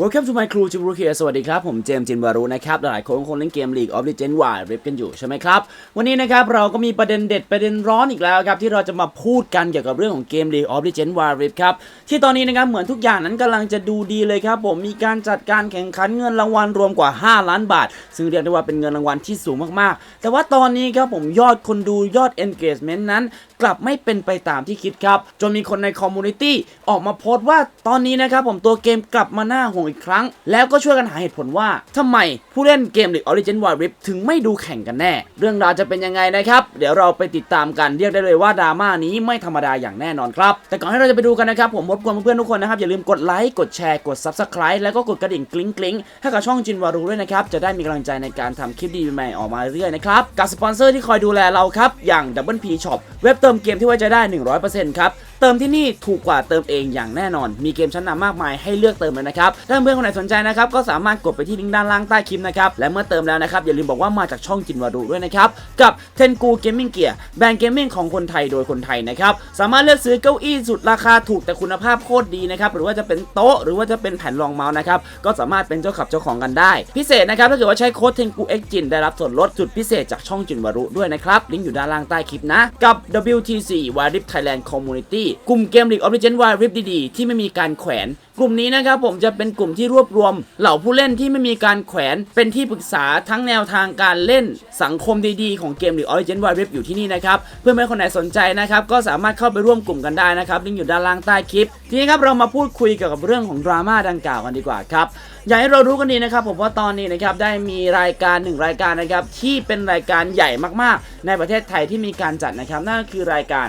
Welcome to my crew จิบรูเคียสวัสดีครับ ผมเจมส์จินวารุนะครับหลายคนคงเล่นเกม League of Legends Wild Rift กันอยู่ใช่ไหมครับ วันนี้นะครับเราก็มีประเด็นเด็ดประเด็นร้อนอีกแล้วครับ ที่เราจะมาพูดกันเกี่ยวกับเรื่องของเกม League of Legends Wild Rift ครับ ที่ตอนนี้นะครับเหมือนทุกอย่างนั้นกำลังจะดูดีเลยครับผมมีการจัดการแข่งขันเงินรางวัลรวมกว่า 5 ล้านบาท ซึ่งเรียกได้ว่าเป็นเงินรางวัลที่สูงมากๆ แต่ว่าตอนนี้ครับผมยอดคนดูยอด engagement นั้นกลับไม่เป็นไปตามที่คิดครับ จนมีคนในคอมมูนิตี้ออกมาโพสต์ว่าตอนนี้นะครับผมตัวเกมกลับมาหน้าห่วงอีกครั้ง แล้วก็ช่วยกันหาเหตุผลว่าทำไมผู้เล่นเกม League of Legends Wild Rift ถึงไม่ดูแข่งกันแน่ เรื่องราวจะเป็นยังไงนะครับ เดี๋ยวเราไปติดตามกันเรียกได้เลยว่าดราม่านี้ไม่ธรรมดาอย่างแน่นอนครับ แต่ก่อนที่เราจะไปดูกันนะครับผมรบกวนเพื่อนๆทุกคนนะครับอย่าลืมกดไลค์กดแชร์กด Subscribe แล้วก็กดกระดิ่งกริ๊งกริ๊งให้กับช่องจินวารุด้วยนะครับจะได้มีกำลังใจในการทำคลิปดีใหม่ออกมาเรื่อยนะครับกับสปอนเซอร์ที่คอยดูแลเราครับอย่าง Double P Shop เว็บเติมเกมที่ไว้ใจได้ 100%ครับ เติมที่นี่ถูกกว่าเติมเองอย่างแน่นอน มีเกมชั้นนำมากมายให้เลือกเติมเลยนะครับ ถ้าเพื่อนคนไหนสนใจนะครับก็สามารถกดไปที่ลิงก์ด้านล่างใต้คลิปนะครับ และเมื่อเติมแล้วนะครับอย่าลืมบอกว่ามาจากช่องจินวารุด้วยนะครับ กับเทนกูเกมมิ่งเกียร์แบรนด์เกมมิ่งของคนไทยโดยคนไทยนะครับ สามารถเลือกซื้อเก้าอี้สุดราคาถูกแต่คุณภาพโคตรดีนะครับหรือว่าจะเป็นโต๊ะหรือว่าจะเป็นแผ่นรองเมาส์นะครับก็สามารถเป็นเจ้าขับเจ้าของกันได้ พิเศษนะครับถ้าเกิดว่าใช้โค้ดเทนกูเอ็กจินได้รับส่วนลดสุดพิเศษจากช่องจินวารุด้วยนะครับลิงก์อยู่ด้านล่างใต้คลิปนะกับ WTC w i r i f Thailand Community กลุ่มเกม League of Legends Wild Rift ดีๆ ที่ไม่มีการแขวน กลุ่มนี้นะครับผมจะเป็นกลุ่มที่รวบรวม เหล่าผู้เล่นที่ไม่มีการแขวน เป็นที่ปรึกษาทั้งแนวทางการเล่นสังคมดีๆ ของเกม League of Legends Wild Rift อยู่ที่นี่นะครับเพื่อนๆคนไหนสนใจนะครับก็สามารถเข้าไปร่วมกลุ่มกันได้นะครับลิงก์อยู่ด้านล่างใต้คลิป ทีนี้ครับเรามาพูดคุยเกี่ยวกับเรื่องของดราม่าดังกล่าวกันดีกว่าครับอยากให้เรารู้กันดีนะครับผมว่าตอนนี้นะครับได้มีรายการหนึ่งรายการนะครับที่เป็นรายการใหญ่มากๆ ในประเทศไทยที่มีการจัดนะครับนั่นก็คือรายการ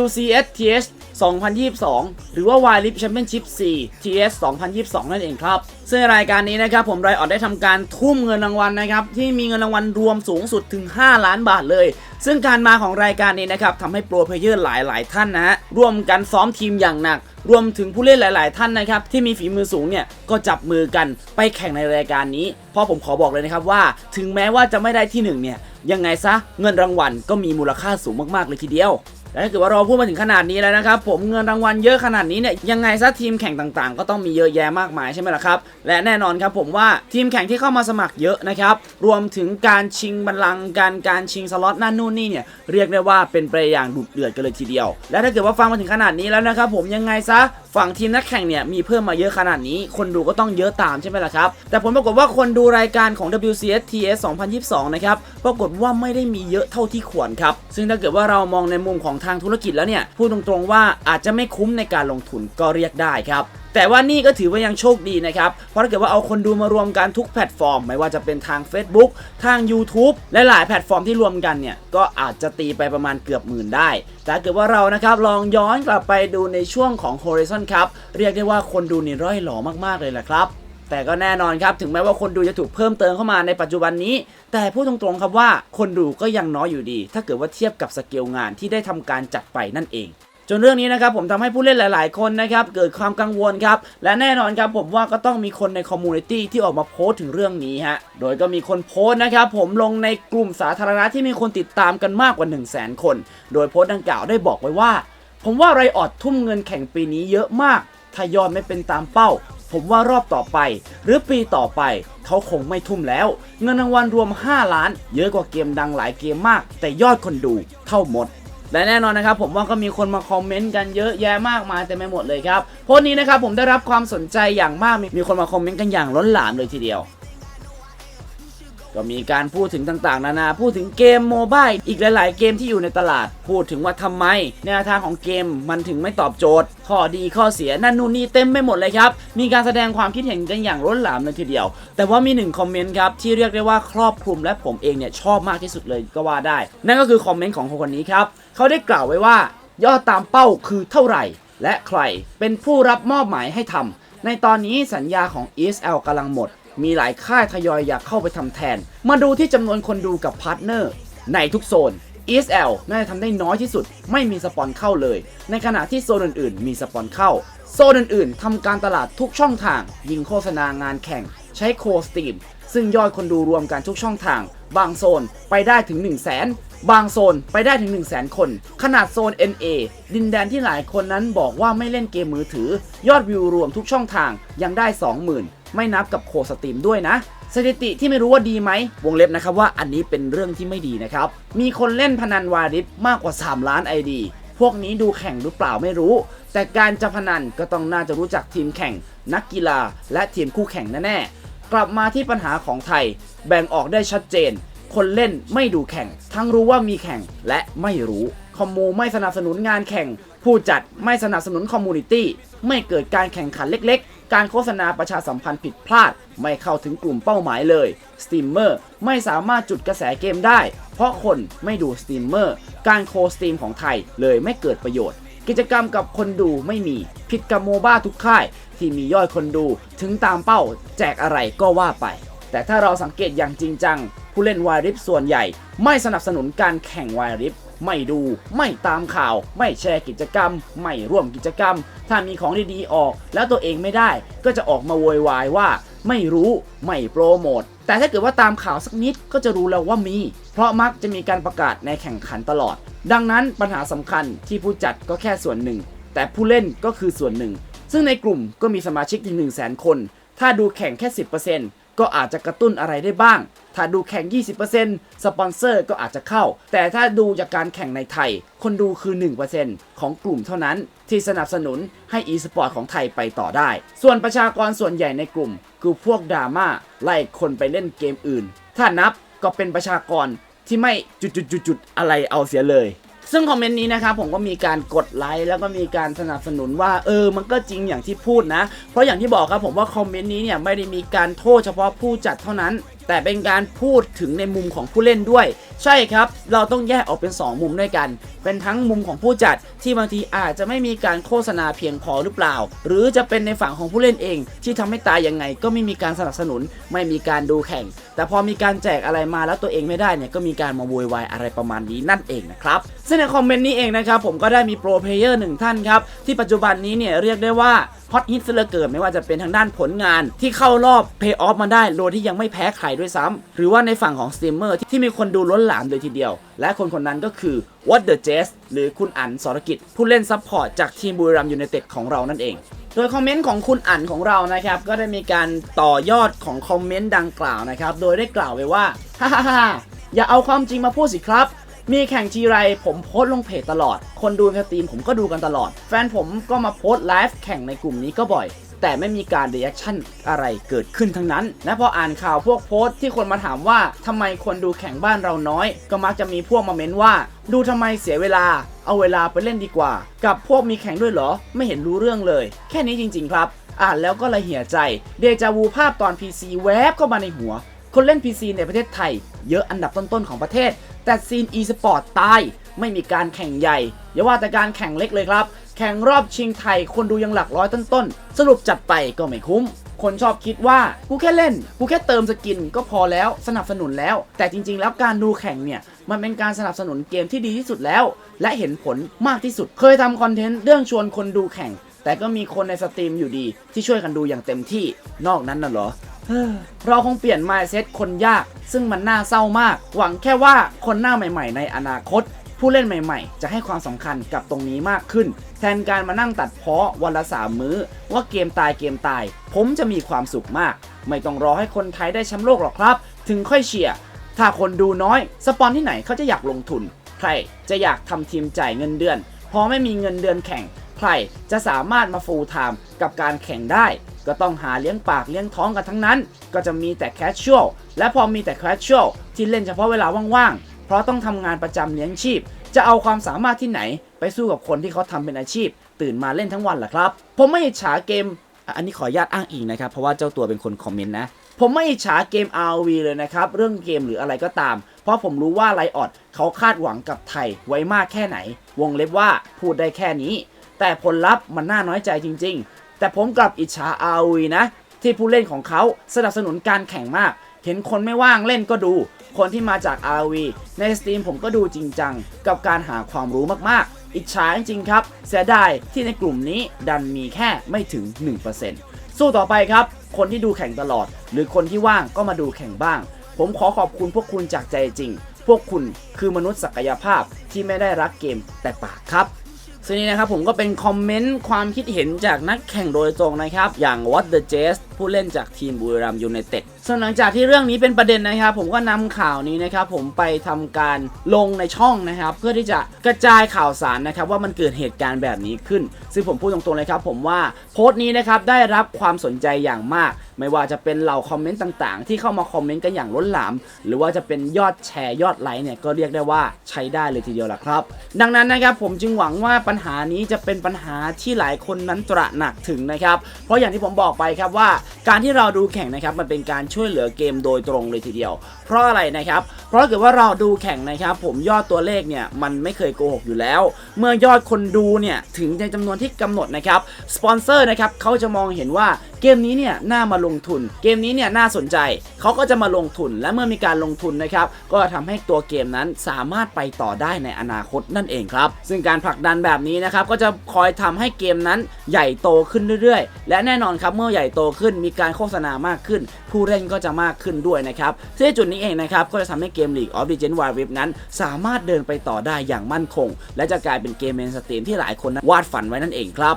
WCSTS 2022 หรือว่า w i l i p Championship 4 TS 2022 นั่นเองครับ ซึ่งรายการนี้นะครับผมไรออดได้ทำการทุ่มเงินรางวัลนะครับ ที่มีเงินรางวัลรวมสูงสุดถึง 5 ล้านบาทเลย ซึ่งการมาของรายการนี้นะครับทำให้โปรเพลเยอร์หลายๆ ท่านนะฮะร่วมกันซ้อมทีมอย่างหนัก รวมถึงผู้เล่นหลาย ๆ ท่านนะครับที่มีฝีมือสูงเนี่ยก็จับมือกันไปแข่งในรายการนี้ เพราะผมขอบอกเลยนะครับว่า ถึงแม้ว่าจะไม่ได้ที่หนึ่งเนี่ยยังไงซะเงินรางวัลก็มีมูลค่าสูงมาก ๆ เลยทีเดียว และถ้าเกิดว่าเราพูดมาถึงขนาดนี้แล้วนะครับ ผมเงินรางวัลเยอะขนาดนี้เนี่ยยังไงซะทีมแข่งต่างๆ ก็ต้องมีเยอะแยะมากมายใช่ไหมล่ะครับ และแน่นอนครับผมว่าทีมแข่งที่เข้ามาสมัครเยอะนะครับรวมถึงการชิงบัลลังก์การการชิงสล็อตนั่นนู่นนี่เนี่ยเรียกได้ว่าเป็นไปอย่างดุเดือดกันเลยทีเดียว และถ้าเกิดว่าฟังมาถึงขนาดนี้แล้วนะครับผมยังไงซะ ฝั่งทีมนักแข่งเนี่ยมีเพิ่มมาเยอะขนาดนี้ คนดูก็ต้องเยอะตามใช่ไหมล่ะครับ แต่ผลปรากฏว่าคนดูรายการของ WCSTS 2022 นะครับ ปรากฏว่าไม่ได้มีเยอะเท่าที่ควรครับ ซึ่งถ้าเกิดว่าเรามองในมุมของทางธุรกิจแล้วเนี่ย พูดตรงๆว่าอาจจะไม่คุ้มในการลงทุนก็เรียกได้ครับ แต่ว่านี่ก็ถือว่ายังโชคดีนะครับ เพราะถ้าเกิดว่าเอาคนดูมารวมกันทุกแพลตฟอร์ม ไม่ว่าจะเป็นทาง Facebook ทาง YouTube และหลายแพลตฟอร์มที่รวมกันเนี่ย ก็อาจจะตีไปประมาณเกือบหมื่นได้ แต่ถ้าเกิดว่าเรานะครับลองย้อนกลับไปดูในช่วงของ Horizon ครับเรียกได้ว่าคนดูนี่ร่อยหลอมากๆเลยแหละครับแต่ก็แน่นอนครับ ถึงแม้ว่าคนดูจะถูกเพิ่มเติมเข้ามาในปัจจุบันนี้ แต่พูดตรงๆครับว่าคนดูก็ยังน้อยอยู่ดี ถ้าเกิดว่าเทียบกับสเกลงานที่ได้ทำการจัดไปนั่นเอง นเรื่องนี้นะครับผมทำให้ผู้เล่นหลาย ๆ คนนะครับเกิดความกังวลครับและแน่นอนครับผมว่าก็ต้องมีคนในคอมมูนิตี้ที่ออกมาโพสต์ถึงเรื่องนี้ฮะโดยก็มีคนโพสต์นะครับผมลงในกลุ่มสาธารณะที่มีคนติดตามกันมากกว่า 1 0 0 0 0แสนคน โดยโพสต์ดังกล่าวได้บอกไว้ว่า ผมว่าไรออดทุ่มเงินแข่งปีนี้เยอะมากถ้ายอดไม่เป็นตามเป้า ผมว่ารอบต่อไป หรือปีต่อไปเขาคงไม่ทุ่มแล้ว เงินรางวัลรวม 5 ล้าน เยอะกว่าเกมดังหลายเกมมาก แต่ยอดคนดูเท่าหมด และแน่นอนนะครับผมว่าก็มีคนมาคอมเมนต์กันเยอะแยะมากมายเต็มไปหมดเลยครับโพสต์นี้นะครับผมได้รับความสนใจอย่างมากมีมีคนมาคอมเมนต์กันอย่างล้นหลามเลยทีเดียว ก็มีการพูดถึงต่างๆ นานา พูดถึงเกมโมบายอีกหลาย ๆ เกมที่อยู่ในตลาด พูดถึงว่าทำไม แนวทางของเกมมันถึงไม่ตอบโจทย์ ข้อดีข้อเสียนั่นนู่นนี่เต็มไปหมดเลยครับ มีการแสดงความคิดเห็นกันอย่างล้นหลามเลยทีเดียว แต่ว่ามีหนึ่งคอมเมนต์ครับ ที่เรียกได้ว่าครอบคลุมและผมเองเนี่ยชอบมากที่สุดเลยก็ว่าได้ นั่นก็คือคอมเมนต์ของคนนี้ครับเขาได้กล่าวไว้ว่ายอดตามเป้าคือเท่าไหร่ และใครเป็นผู้รับมอบหมายให้ทำในตอนนี้สัญญาของ ESL กำลังหมด มีหลายค่ายทยอยอยากเข้าไปทำแทน มาดูที่จำนวนคนดูกับพาร์ทเนอร์ในทุกโซน ESL น่าจะทำได้น้อยที่สุด ไม่มีสปอนเข้าเลย ในขณะที่โซนอื่นๆ มีสปอนเข้า โซนอื่นๆทำการตลาดทุกช่องทาง ยิงโฆษณางานแข่ง ใช้โคสตีม ซึ่งยอดคนดูรวมกันทุกช่องทาง บางโซนไปได้ถึง 1 0 0 0 0แสนบางโซนไปได้ถึง 1 0 0 0 0แสนคน ขนาดโซน NA ดินแดนที่หลายคนนั้นบอกว่าไม่เล่นเกมมือถือ ยอดวิวรวมทุกช่องทางยังได้ 20,000 ไม่นับกับโคสตรีมด้วยนะสถิติที่ไม่รู้ว่าดีไหม วงเล็บนะครับว่าอันนี้เป็นเรื่องที่ไม่ดีนะครับ มีคนเล่นพนันวาริสมากกว่า 3 ล้าน ID พวกนี้ดูแข่งหรือเปล่าไม่รู้ แต่การจะพนันก็ต้องน่าจะรู้จักทีมแข่ง นักกีฬา และทีมคู่แข่งแน่ๆ กลับมาที่ปัญหาของไทย แบ่งออกได้ชัดเจน คนเล่นไม่ดูแข่ง ทั้งรู้ว่ามีแข่งและไม่รู้คอมมูไม่สนับสนุนงานแข่ง ผู้จัดไม่สนับสนุนคอมมูนิตี้ไม่เกิดการแข่งขันเล็ก การโฆษณาประชาสัมพันธ์ผิดพลาด ไม่เข้าถึงกลุ่มเป้าหมายเลย สตรีมเมอร์ไม่สามารถจุดกระแสเกมได้ เพราะคนไม่ดูสตรีมเมอร์ การโคสตรีมของไทยเลยไม่เกิดประโยชน์ กิจกรรมกับคนดูไม่มี ผิดกับโมบ้าทุกค่าย ที่มียอดคนดูถึงตามเป้า แจกอะไรก็ว่าไป แต่ถ้าเราสังเกตอย่างจริงจัง ผู้เล่นวายริฟส่วนใหญ่ ไม่สนับสนุนการแข่งวายริฟไม่ดู ไม่ตามข่าว ไม่แชร์กิจกรรม ไม่ร่วมกิจกรรม ถ้ามีของดีๆออก แล้วตัวเองไม่ได้ ก็จะออกมาโวยวายว่า ไม่รู้ ไม่โปรโมท แต่ถ้าเกิดว่าตามข่าวสักนิดก็จะรู้แล้วว่ามี เพราะมักจะมีการประกาศในแข่งขันตลอด ดังนั้นปัญหาสำคัญที่ผู้จัดก็แค่ส่วนหนึ่ง แต่ผู้เล่นก็คือส่วนหนึ่ง ซึ่งในกลุ่มก็มีสมาชิกถึง 1 0 0 0 0แสนคน ถ้าดูแข่งแค่ 10% ก็อาจจะกระตุ้นอะไรได้บ้าง ถ้าดูแข่ง 20%สปอนเซอร์ก็อาจจะเข้า แต่ถ้าดูจากการแข่งในไทย คนดูคือ 1%ของกลุ่มเท่านั้น ที่สนับสนุนให้ e-sport ของไทยไปต่อได้ ส่วนประชากรส่วนใหญ่ในกลุ่ม คือพวกดราม่าไล่คนไปเล่นเกมอื่น ถ้านับก็เป็นประชากรที่ไม่จุดๆๆอะไรเอาเสียเลย ซึ่งคอมเมนต์นี้นะครับผมก็มีการกดไลค์แล้วก็มีการสนับสนุนว่าเออมันก็จริงอย่างที่พูดนะ เพราะอย่างที่บอกครับผมว่าคอมเมนต์นี้เนี่ยไม่ได้มีการโทษเฉพาะผู้จัดเท่านั้น แต่เป็นการพูดถึงในมุมของผู้เล่นด้วย ใช่ครับ เราต้องแยกออกเป็น 2 มุมด้วยกัน เป็นทั้งมุมของผู้จัดที่บางทีอาจจะไม่มีการโฆษณาเพียงพอหรือเปล่า หรือจะเป็นในฝั่งของผู้เล่นเอง ที่ทำให้ตายยังไงก็ไม่มีการสนับสนุน ไม่มีการดูแข่ง แต่พอมีการแจกอะไรมาแล้วตัวเองไม่ได้เนี่ยก็มีการมาโวยวายอะไรประมาณนี้นั่นเองนะครับซึ่งในคอมเมนต์นี้เองนะครับผมก็ได้มีโปรเพลเยอร์หนึ่งท่านครับที่ปัจจุบันนี้เนี่ยเรียกได้ว่าฮอตฮิตเสือเกินไม่ว่าจะเป็นทางด้านผลงานที่เข้ารอบเพย์ออฟมาได้โดยที่ยังไม่แพ้ใครด้วยซ้ำหรือว่าในฝั่งของสตรีมเมอร์ที่มีคนดูล้นหลามเลยทีเดียว และคนคนนั้นก็คือ What the Jazz หรือคุณอั๋นสรกิจ ผู้เล่นซับพอร์ตจากทีมบุรีรัมยูไนเต็ดของเรานั่นเอง โดยคอมเมนต์ของคุณอั๋นของเรานะครับ ก็ได้มีการต่อยอดของคอมเมนต์ดังกล่าวนะครับ โดยได้กล่าวไว้ว่าฮ่าฮ่าฮ่าอย่าเอาความจริงมาพูดสิครับมีแข่งทีไรผมโพสต์ลงเพจตลอด คนดูในสตรีมผมก็ดูกันตลอด แฟนผมก็มาโพสต์ไลฟ์แข่งในกลุ่มนี้ก็บ่อย แต่ไม่มีการเรีแอคชั่นอะไรเกิดขึ้นทั้งนั้น และพออ่านข่าวพวกโพสต์ที่คนมาถามว่าทำไมคนดูแข่งบ้านเราน้อย ก็มักจะมีพวกมาเม้นว่า ดูทำไมเสียเวลา เอาเวลาไปเล่นดีกว่า กับพวกมีแข่งด้วยเหรอ ไม่เห็นรู้เรื่องเลย แค่นี้จริง ๆ ครับ อ่านแล้วก็ละเหี่ยใจ เดจาวูภาพตอน PC แวบเข้ามาในหัว คนเล่น PC ในประเทศไทย เยอะอันดับต้นๆของประเทศ แต่ซีน e-sport ตาย ไม่มีการแข่งใหญ่อย่าว่าแต่การแข่งเล็กเลยครับ แข่งรอบชิงไทยคนดูยังหลักร้อยต้นๆ สรุปจัดไปก็ไม่คุ้ม คนชอบคิดว่ากูแค่เล่น กูแค่เติมสกินก็พอแล้วสนับสนุนแล้ว แต่จริงๆ แล้วการดูแข่งเนี่ย มันเป็นการสนับสนุนเกมที่ดีที่สุดแล้ว และเห็นผลมากที่สุด เคยทำคอนเทนต์เรื่องชวนคนดูแข่ง แต่ก็มีคนในสตรีมอยู่ดีที่ช่วยกันดูอย่างเต็มที่นอกนั้นน่ะเหรอเราคงเปลี่ยน mindset คนยาก ซึ่งมันน่าเศร้ามาก หวังแค่ว่าคนหน้าใหม่ ๆ ในอนาคต ผู้เล่นใหม่ๆ จะให้ความสำคัญกับตรงนี้มากขึ้น แทนการมานั่งตัดเพาะวันละสามมื้อ ว่าเกมตายเกมตาย ผมจะมีความสุขมาก ไม่ต้องรอให้คนไทยได้แชมป์โลกหรอกครับ ถึงค่อยเชียร์ถ้าคนดูน้อย สปอนที่ไหนเขาจะอยากลงทุน ใครจะอยากทำทีมจ่ายเงินเดือน พอไม่มีเงินเดือนแข่ง ใครจะสามารถมาฟูลไทม์กับการแข่งได้ ก็ต้องหาเลี้ยงปากเลี้ยงท้องกันทั้งนั้น ก็จะมีแต่แคชช a l และพอมีแต่แคชช a l ที่เล่นเฉพาะเวลาว่างๆ เพราะต้องทำงานประจำเลี้ยงชีพ จะเอาความสามารถที่ไหน ไปสู้กับคนที่เขาทำเป็นอาชีพ ตื่นมาเล่นทั้งวันล่ะครับ ผมไม่อิจฉาเกม อันนี้ขออนุญาตอ้างอิงนะครับ เพราะว่าเจ้าตัวเป็นคนคอมเมนต์นะผมไม่อิจฉาเกม RV เลยนะครับ เรื่องเกมหรืออะไรก็ตาม เพราะผมรู้ว่าไลออดเขาคาดหวังกับไทยไว้มากแค่ไหน วงเล็บว่าพูดได้แค่นี้ แต่ผลลัพธ์มันน่าน้อยใจจริง ๆ แต่ผมกลับอิจฉา RV นะ ที่ผู้เล่นของเขาสนับสนุนการแข่งมาก เห็นคนไม่ว่างเล่นก็ดู คนที่มาจาก RV ในสตรีมผมก็ดูจริงจัง กับการหาความรู้มากๆ อิจฉาจริงๆครับ เสียดายที่ในกลุ่มนี้ดันมีแค่ไม่ถึง 1%สู้ต่อไปครับ คนที่ดูแข่งตลอด หรือคนที่ว่างก็มาดูแข่งบ้าง ผมขอขอบคุณพวกคุณจากใจจริง พวกคุณคือมนุษย์ศักยภาพที่ไม่ได้รักเกมแต่ปากครับซึ่งนี้นะครับผมก็เป็นคอมเมนต์ความคิดเห็นจากนักแข่งโดยตรงนะครับ อย่าง What the Jazz ผู้เล่นจากทีมบุรีรัมย์ยูไนเต็ด ส่วนหลังจากที่เรื่องนี้เป็นประเด็นนะครับ ผมก็นำข่าวนี้นะครับ ผมไปทำการลงในช่องนะครับ เพื่อที่จะกระจายข่าวสารนะครับ ว่ามันเกิดเหตุการณ์แบบนี้ขึ้น ซึ่งผมพูดตรงๆเลยครับ ผมว่าโพสต์นี้นะครับได้รับความสนใจอย่างมาก ไม่ว่าจะเป็นเหล่าคอมเมนต์ต่างๆ ที่เข้ามาคอมเมนต์กันอย่างล้นหลาม หรือว่าจะเป็นยอดแชร์ยอดไลค์เนี่ยก็เรียกได้ว่าใช้ได้เลยทีเดียวล่ะครับ ดังนั้นนะครับผมจึงหวังว่าปัญหานี้จะเป็นปัญหาที่หลายคนนั้นตระหนักถึงนะครับ เพราะอย่างที่ผมบอกไปครับว่า การที่เราดูแข่งนะครับมันเป็นการช่วยเหลือเกมโดยตรงเลยทีเดียว เพราะอะไรนะครับ เพราะถ้าเกิดว่าเราดูแข่งนะครับผมยอดตัวเลขเนี่ยมันไม่เคยโกหกอยู่แล้ว เมื่อยอดคนดูเนี่ยถึงในจำนวนที่กำหนดนะครับสปอนเซอร์นะครับเขาจะมองเห็นว่า เกมนี้เนี่ยน่ามาลงทุน เกมนี้เนี่ยน่าสนใจเขาก็จะมาลงทุนและเมื่อมีการลงทุนนะครับก็ทำให้ตัวเกมนั้นสามารถไปต่อได้ในอนาคตนั่นเองครับ ซึ่งการผลักดันแบบนี้นะครับก็จะคอยทำให้เกมนั้นใหญ่โตขึ้นเรื่อยๆ และแน่นอนครับเมื่อใหญ่โตขึ้นมีการโฆษณามากขึ้น ผู้เล่นก็จะมากขึ้นด้วยนะครับซึ่งจุดนี้เองนะครับก็จะทำให้เกม League of Legends Wild Rift นั้น สามารถเดินไปต่อได้อย่างมั่นคง และจะกลายเป็นเกมเมนสตรีมที่หลายคนนั้นวาดฝันไว้นั่นเองครับ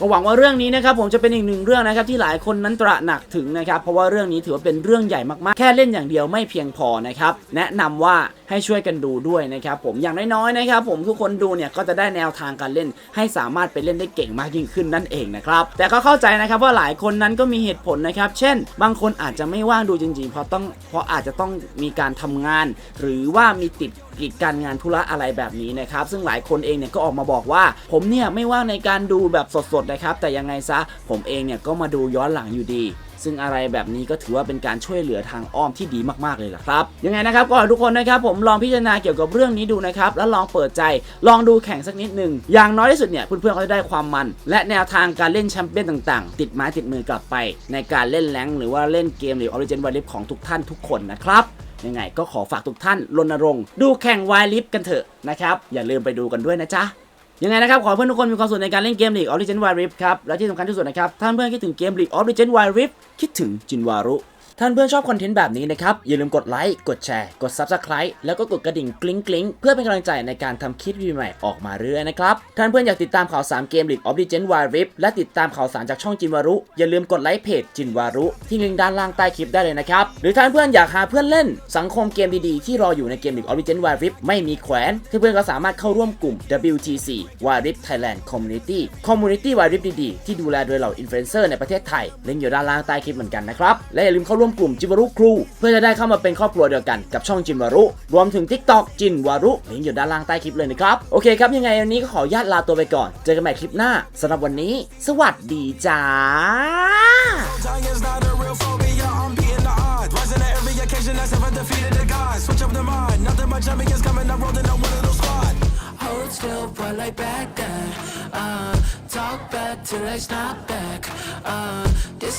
ก็หวังว่าเรื่องนี้นะครับผมจะเป็นอีกหนึ่งเรื่องนะครับที่หลายคนนั้นตระหนักถึงนะครับเพราะว่าเรื่องนี้ถือว่าเป็นเรื่องใหญ่มากๆ แค่เล่นอย่างเดียวไม่เพียงพอนะครับแนะนำว่า ให้ช่วยกันดูด้วยนะครับผมอย่างน้อยๆนะครับผมทุกคนดูเนี่ยก็จะได้แนวทางการเล่น ให้สามารถไปเล่นได้เก่งมากยิ่งขึ้นนั่นเองนะครับแต่ก็เข้าใจนะครับว่าหลายคนนั้นก็มีเหตุผลนะครับเช่น บางคนอาจจะไม่ว่างดูจริงๆ เพราะต้องเพราะอาจจะต้องมีการทำงาน หรือว่ามีติดกิจการงานธุระอะไรแบบนี้นะครับ ซึ่งหลายคนเองเนี่ยก็ออกมาบอกว่า ผมเนี่ยไม่ว่างในการดูแบบสดๆนะครับ แต่ยังไงซะผมเองเนี่ยก็มาดูย้อนหลังอยู่ดี ซึ่งอะไรแบบนี้ก็ถือว่าเป็นการช่วยเหลือทางอ้อมที่ดีมากๆเลยล่ะครับยังไงนะครับก็ขอให้ทุกคนนะครับผมลองพิจารณาเกี่ยวกับเรื่องนี้ดูนะครับแล้วลองเปิดใจลองดูแข่งสักนิดหนึ่งอย่างน้อยที่สุดเนี่ยเพื่อนๆเขาจะได้ความมัน และแนวทางการเล่นแชมเปี้ยนต่างๆ ติดไม้ติดมือกลับไป ในการเล่นแรงหรือว่าเล่นเกมหรือออริจินวาลิฟของทุกท่านทุกคนนะครับยังไงก็ขอฝากทุกท่านรณรงค์ดูแข่งวายลิฟกันเถอะนะครับ อย่าลืมไปดูกันด้วยนะจ๊ะ ยังไงนะครับ ขอเพื่อนทุกคนมีความสุขในการเล่นเกม League of Legends Wild Rift ครับ และที่สำคัญที่สุดนะครับท่านเพื่อนคิดถึงเกม League of Legends Wild Rift คิดถึงจินวารุ ท่านเพื่อนชอบคอนเทนต์แบบนี้นะครับ อย่าลืมกดไลค์ กดแชร์ กด Subscribe แล้วก็กดกระดิ่งกริ๊งกริ๊งเพื่อเป็นกำลังใจในการทำคลิปวิดีโอใหม่ออกมาเรื่อยนะครับ ท่านเพื่อนอยากติดตามข่าวสารเกม League of Legends Wild Rift และติดตามข่าวสารจากช่องจินวารุ อย่าลืมกดไลค์เพจจินวารุ ที่ลิงก์ด้านล่างใต้คลิปได้เลยนะครับ หรือท่านเพื่อนอยากหาเพื่อนเล่น สังคมเกมดีๆที่รออยู่ในเกม League of Legends Wild Rift ไม่มีแขวนที่เพื่อนก็สามารถเข้าร่วมกลุ่ม WTC Wild Rift Thailand Community Community Wild Rift ดีๆที่ดูแลโดยเหล่าอินฟลูเอนเซอร์ในประเทศไทยลิงก์อยู่ด้านล่างใต้คลิปเหมือนกันนะครับและอย่าลืมเข้าร่วมมกลุ่มจิมวารุครู เพื่อจะได้เข้ามาเป็นครอบครัวเดียวกันกับช่องจิมวารุ รวมถึง TikTok จินวารุลิงก์อยู่ด้านล่างใต้คลิปเลยนะครับ โอเคครับ ยังไงวันนี้ก็ขอญาตลาตัวไปก่อน เจอกันใหม่คลิปหน้าสำหรับวันนี้ สวัสดีจ้า hold still, but like back then. Uh, talk back till I snap back. Uh, this